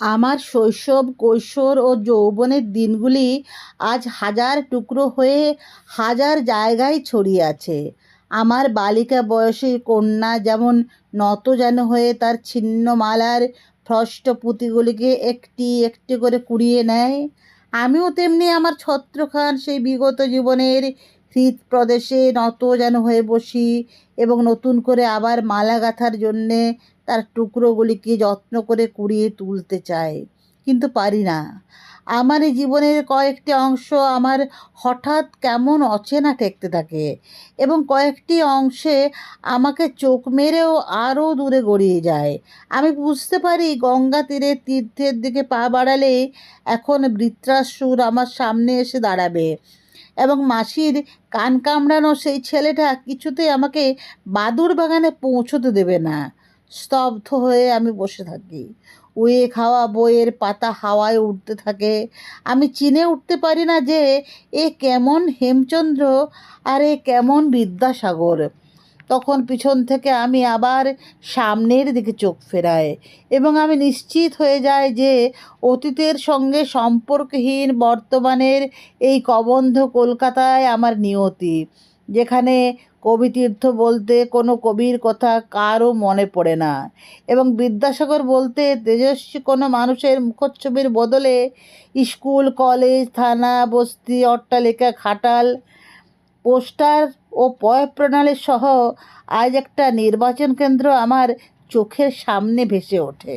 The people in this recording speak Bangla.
আমার শৈশব, কৈশোর ও যৌবনের দিনগুলি আজ হাজার টুকরো হয়ে হাজার জায়গায় ছড়িয়ে আছে। আমার বালিকা বয়সী কন্যা যেমন নতজানু হয়ে তার ছিন্ন মালার ফ্রষ্ট পুঁতিগুলিকে একটি একটি করে কুড়িয়ে নেয়, আমিও তেমনি আমার ছত্রখান সেই বিগত জীবনের হৃদপ্রদেশে যেন হয়ে বসি এবং নতুন করে আবার মালা গাঁথার জন্যে তার টুকরোগুলিকে যত্ন করে কুড়িয়ে তুলতে চাই। কিন্তু পারি না। আমার জীবনের কয়েকটি অংশ আমার হঠাৎ কেমন অচেনা ঠেকতে থাকে এবং কয়েকটি অংশে আমাকে চোখ মেরেও আরও দূরে গড়িয়ে যায়। আমি বুঝতে পারি গঙ্গা তীরে তীর্থের দিকে পা বাড়ালে এখন বৃত্রাসুর আমার সামনে এসে দাঁড়াবে। এবং মাসির কান কামড়ানো সেই ছেলেটা কিছুতেই আমাকে বাদুর বাগানে পৌঁছতে দেবে না। স্তব্ধ হয়ে আমি বসে থাকি। উয়ে খাওয়া বইয়ের পাতা হাওয়ায় উঠতে থাকে। আমি চিনে উঠতে পারি না যে এ কেমন হেমচন্দ্র আর এ কেমন বিদ্যাসাগর। তখন পিছন থেকে আমি আবার সামনের দিকে চোখ ফেরাই এবং আমি নিশ্চিত হয়ে যাই যে অতীতের সঙ্গে সম্পর্কহীন বর্তমানের এই কবন্ধ কলকাতায় আমার নিয়তি, যেখানে কবিতীর্থ বলতে কোনো কবির কথা কারও মনে পড়ে না এবং বিদ্যাসাগর বলতে তেজস্বী কোনো মানুষের মুখচ্ছবির বদলে স্কুল, কলেজ, থানা, বস্তি, অট্টালিকা, খাটাল, পোস্টার ও পয় প্রণালী সহ আজ একটা নির্বাচন কেন্দ্র আমার চোখের সামনে ভেসে ওঠে।